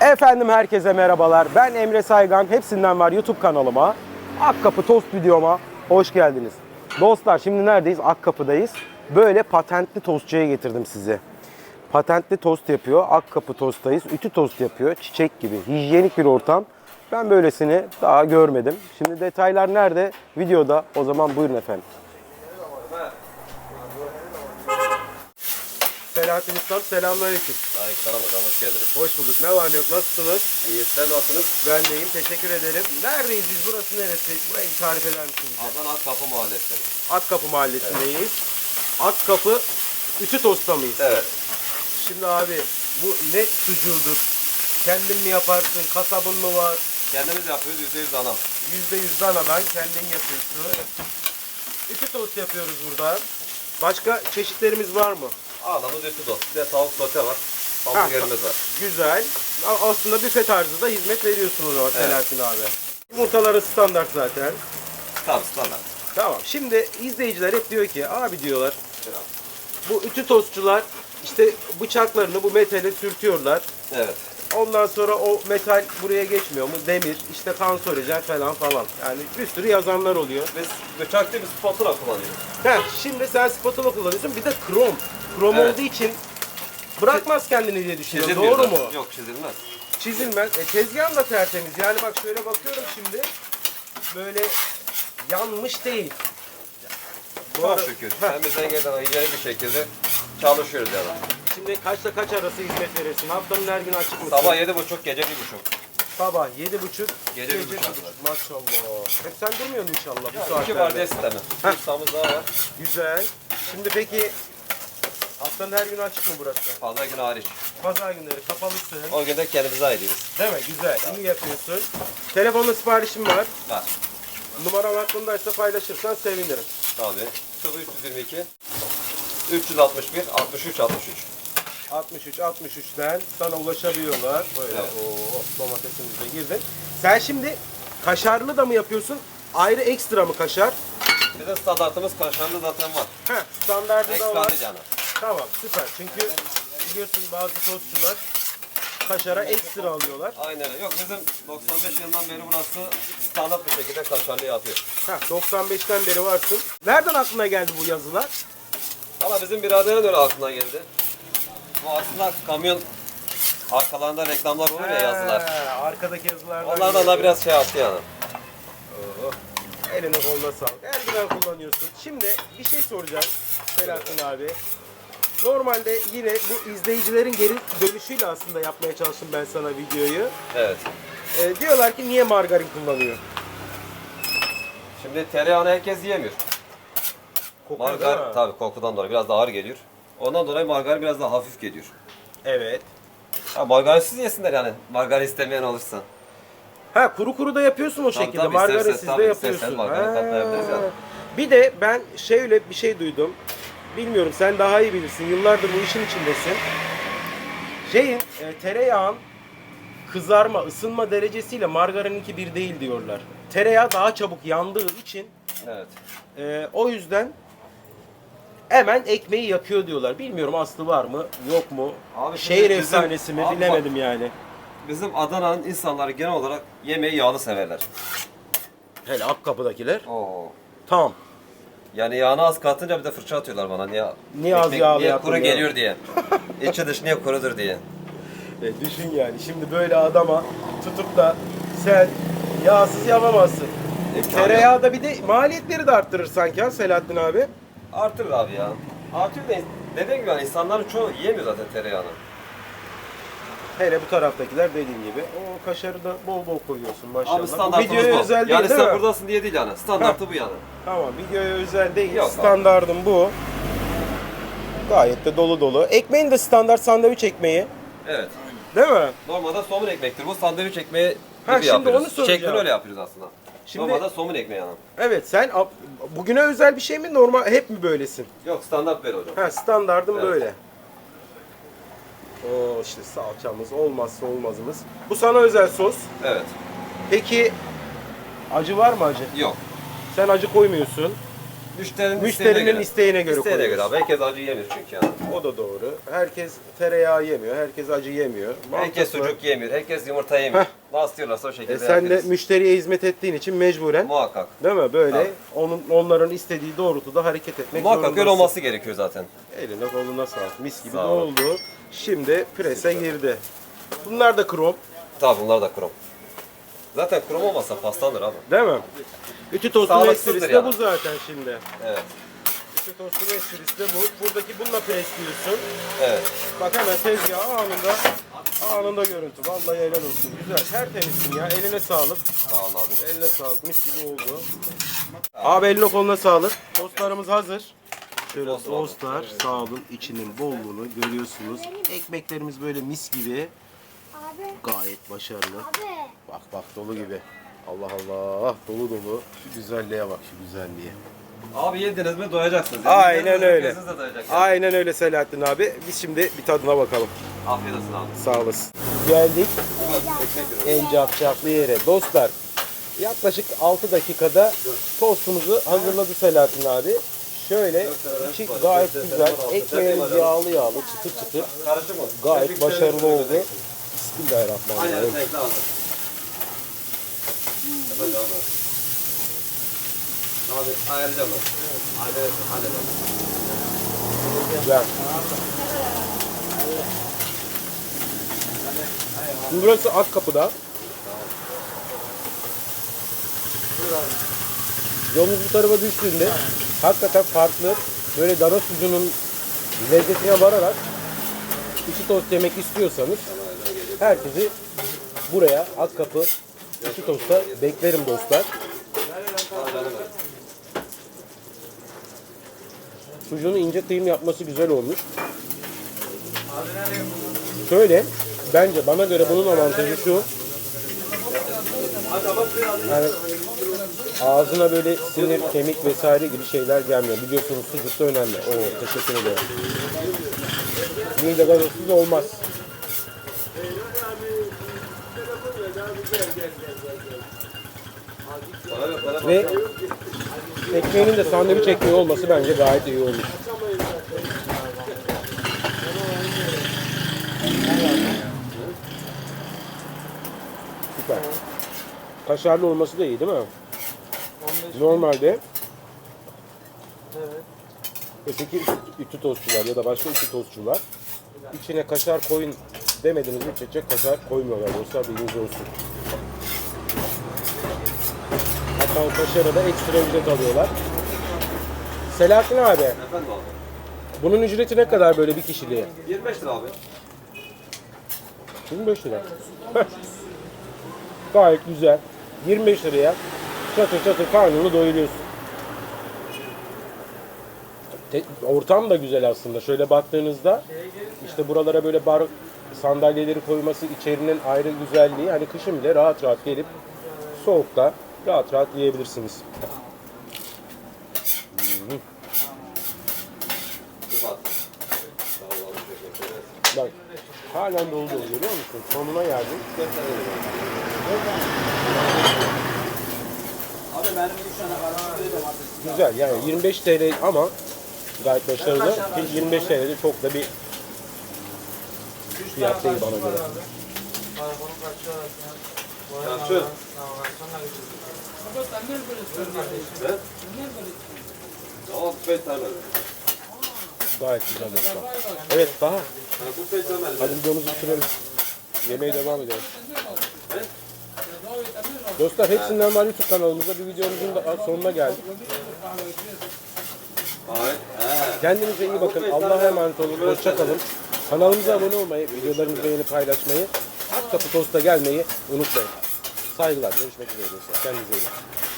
Efendim herkese merhabalar. Ben Emre Saygan. Hepsinden var YouTube kanalıma. Akkapı Tost videoma hoş geldiniz. Dostlar şimdi neredeyiz? Akkapı'dayız. Böyle patentli tostçuya getirdim sizi. Patentli tost yapıyor. Akkapı Tost'tayız. Ütü tost yapıyor. Çiçek gibi. Hijyenik bir ortam. Ben böylesini daha görmedim. Şimdi detaylar nerede? Videoda. O zaman buyurun efendim. Selahattin Ustam selamünaleyküm. Aleykümselam hocam hoş geldiniz. Hoş bulduk. Ne var ne yok? Nasılsınız? İyi sizler nasılsınız? Ben deyim. Teşekkür ederim. Neredeyiz biz? Burası neresi? Burayı bir tarif eder misiniz? bize? Adana Kapı Mahallesi. Akkapı Mahallesi'ndeyiz. Akkapı Ütü Tost'ta mıyız? Evet. Şimdi abi bu ne sucuğudur? Kendin mi yaparsın? Kasabın mı var? Kendimiz yapıyoruz %100 anam. %100 danadan kendin yapıyorsun. Evet. Ütü tost yapıyoruz burada. Başka çeşitlerimiz var mı? Ağlamız ütü dost. Bir de tavuk sote var. Hamburgerimiz var. Güzel. A- Aslında büfe tarzı da hizmet veriyorsun o zaman Evet. Selahattin abi. Yumurtaları standart zaten. Tabii standart. Tamam. Şimdi izleyiciler hep diyor ki abi diyorlar bu ütü tostçular işte bıçaklarını bu metale sürtüyorlar. Evet. Ondan sonra o metal buraya geçmiyor mu? Demir, işte kanserojen falan falan. Yani bir sürü yazanlar oluyor. Biz bıçak değil biz spatula kullanıyoruz. Heh, şimdi sen spatula kullanıyorsun. Bir de krom. Krom Evet. olduğu için bırakmaz kendini diye düşünüyorum. Çizilmiyor Doğru zaten. mu? Yok çizilmez. Çizilmez. E, tezgahın da tertemiz. Yani bak şöyle bakıyorum şimdi. Böyle yanmış değil. Bu Çok ara- şükür. Heh. Elimizden gelen hijyenik bir şekilde çalışıyoruz yani. Şimdi kaçta kaç arası hizmet verirsin? Haftanın her günü açık mısın? Sabah 7.30 gece 1.30. Sabah yedi buçuk. Gece bir buçuk. Maşallah. Hep sen durmuyorsun inşallah bu İki saatlerde. vardiya sistemi. Bir ustamız daha var. Güzel. Şimdi peki haftanın her günü açık mı burası? Fazla gün hariç. Pazar günleri kapalısın. O gün de kendimize ayırıyoruz. Değil mi? Güzel. İyi yapıyorsun. Telefonla siparişim var. Var. Numaram aklındaysa paylaşırsan sevinirim. Tabii. 0322 361 63 63. 63 63'ten sana ulaşabiliyorlar. Böyle Evet. o domatesimiz de girdin. Sen şimdi kaşarlı da mı yapıyorsun? Ayrı ekstra mı kaşar? Bizim standartımız kaşarlı zaten var. Heh, standardı da Ekstra var. değil yani. Tamam süper. Çünkü biliyorsun bazı tostçular kaşara ekstra alıyorlar. Aynen öyle. Yok bizim 95 yılından beri burası standart bir şekilde kaşarlı yapıyor. Heh, 95'ten beri varsın. Nereden aklına geldi bu yazılar? Ama bizim biraderin öyle aklına geldi. Bu aslında kamyon arkalarında reklamlar olur ya yazılar. Arkadaki yazılardan. Onlardan da biraz şey yaptı yani. Eline koluna sağlık. Eldiven kullanıyorsun. Şimdi bir şey soracağım Selahattin abi. Normalde yine bu izleyicilerin geri dönüşüyle aslında yapmaya çalıştım ben sana videoyu. Evet. Ee, diyorlar ki niye margarin kullanıyor? Şimdi tereyağını herkes yiyemiyor. Kokuyor değil Margarin mi? tabii kokudan dolayı biraz daha ağır geliyor. Ondan dolayı margarin biraz daha hafif geliyor. Evet. Ha, margarinsiz yesinler yani. Margarin istemeyen olursa. Ha kuru kuru da yapıyorsun o Tabii, şekilde. tabii, Margarin istersen- tabii, istersen yapıyorsun. margarin katlayabiliriz Ha. yani. Bir de ben şöyle bir şey duydum. Bilmiyorum sen daha iyi bilirsin. Yıllardır bu işin içindesin. Şeyin e, tereyağın kızarma, ısınma derecesiyle margarininki bir değil diyorlar. Tereyağı daha çabuk yandığı için Evet. e, o yüzden hemen ekmeği yakıyor diyorlar. Bilmiyorum aslı var mı, yok mu? Abi şimdi Şehir bizim- efsanesi mi Abi bak- bilemedim yani. Bizim Adana'nın insanları genel olarak yemeği yağlı severler. Hele Akkapı'dakiler. Oo. Tamam. Yani yağını az katınca bir de fırça atıyorlar bana. Niye, Niye az yağlı niye yaptın kuru ya? geliyor diye. İçi dışı niye kurudur diye. E düşün yani şimdi böyle adama tutup da sen yağsız yapamazsın. E, tereyağı da bir de maliyetleri de arttırır sanki ha Selahattin abi. Artır abi ya. Artır da dediğim gibi yani insanların çoğu yiyemiyor zaten tereyağını. Hele bu taraftakiler dediğin gibi. O kaşarı da bol bol koyuyorsun maşallah. Abi bu standartımız videoya bu. özel değil yani değil sen mi? buradasın diye değil yani. Standartı bu yani. Tamam videoya özel değil. Yok abi. Standardım bu. Gayet de dolu dolu. Ekmeğin de standart sandviç ekmeği. Evet. Değil mi? Normalde somun ekmektir. Bu sandviç ekmeği gibi Ha, şimdi yapıyoruz. onu soracağım. Şeklini öyle yapıyoruz aslında. Şimdi- Normalde somun ekmeği yani. Evet sen bugüne özel bir şey mi normal hep mi böylesin? Yok standart böyle hocam. Ha standardım Evet. böyle. O işte salçamız olmazsa olmazımız. Bu sana özel sos. Müşterinin, Müşterinin isteğine göre İsteğine göre abi. Herkes acı yemiyor çünkü yani. O da doğru. Herkes tereyağı yemiyor, herkes acı yemiyor. Herkes Mantıklı. sucuk yemiyor. Herkes yumurta yemiyor. Heh. Nasıl diyorlarsa o şekilde E sen de müşteriye hizmet ettiğin için mecburen Muhakkak. değil mi? Böyle Tabii. onun onların istediği doğrultuda hareket etmek Muhakkak öyle zorundasın. olması gerekiyor zaten. Eline koluna sağlık. Mis gibi Sağ ol. oldu. Şimdi prese girdi. Bunlar da krom. Tabi bunlar da krom. Zaten krom olmasa pastandır abi. Değil mi? Ütü tostun Sağlıksızdır esprisi de yani. bu zaten şimdi. Evet. Ütü tostun esprisi de bu. Buradaki bununla presliyorsun. Evet. Bak hemen tezgah anında anında görüntü. Vallahi helal olsun. Güzel. Tertemizsin ya. Eline sağlık. Sağ olun abi. Eline sağlık. Mis gibi oldu. Abi eline koluna sağlık. Tostlarımız hazır. Şöyle tostlar sağ olun. içinin bolluğunu görüyorsunuz. Ekmeklerimiz böyle mis gibi. Abi, Gayet başarılı. abi. Bak bak dolu gibi. Allah Allah dolu dolu. Şu güzelliğe bak şu güzelliğe. Abi yediniz mi doyacaksınız. Aynen öyle. de. Aynen öyle Selahattin abi. Biz şimdi bir tadına bakalım. Afiyet olsun abi. Sağ olasın. Geldik en cafcaflı yere. Dostlar yaklaşık 6 dakikada tostumuzu hazırladı Selahattin abi. Şöyle içi gayet güzel. Ekmeğimiz yağlı yağlı çıtır çıtır. Gayet başarılı oldu. Bismillahirrahmanirrahim. Güzel. Burası Akkapı'da. Yolunuz bu tarafa düştüğünde hakikaten farklı böyle dana sucuğunun lezzetine vararak içi tost yemek istiyorsanız herkesi buraya Akkapı içi tosta beklerim dostlar. Sucuğunu ince kıyım yapması güzel olmuş. Şöyle, bence bana göre bunun avantajı şu. Yani ağzına böyle sinir, kemik vesaire gibi şeyler gelmiyor. Biliyorsunuz sucuk da önemli. Oo, teşekkür ederim. Mide gazozsuz olmaz. Ve ekmeğinin de sandviç ekmeği olması bence gayet iyi olmuş. Süper. Kaşarlı olması da iyi değil mi? Normalde öteki ütü- tostçular ya da başka ütü tostçular içine kaşar koyun demediğiniz müddetçe kaşar koymuyorlar dostlar bilginiz olsun. Hatta o kaşara da ekstra ücret alıyorlar. Selahattin abi, Efendim abi. bunun ücreti ne kadar böyle bir kişiliğe? 25 lira abi. 25 lira. Gayet güzel. 25 liraya çatır çatır karnını doyuruyorsun. Ortam da güzel aslında. Şöyle baktığınızda işte buralara böyle bar sandalyeleri koyması içerinin ayrı güzelliği. Hani kışın bile rahat rahat gelip soğukta rahat rahat yiyebilirsiniz. Bak halen dolu dolu görüyor musun? Sonuna geldim. Güzel yani 25 TL ama gayet başarılı. Ki 25 TL de çok da bir fiyat değil bana göre. Tane. Gayet güzel dostlar. Evet daha. Hadi videomuzu bitirelim. Yemeğe devam edelim. Dostlar hepsinden var YouTube kanalımızda bir videomuzun da sonuna geldik. Kendinize iyi bakın. Allah'a emanet olun. Hoşça kalın. Kanalımıza abone olmayı, videolarımızı beğenip paylaşmayı, Akkapı Tost'a gelmeyi unutmayın. Saygılar. Görüşmek üzere. Kendinize iyi bakın.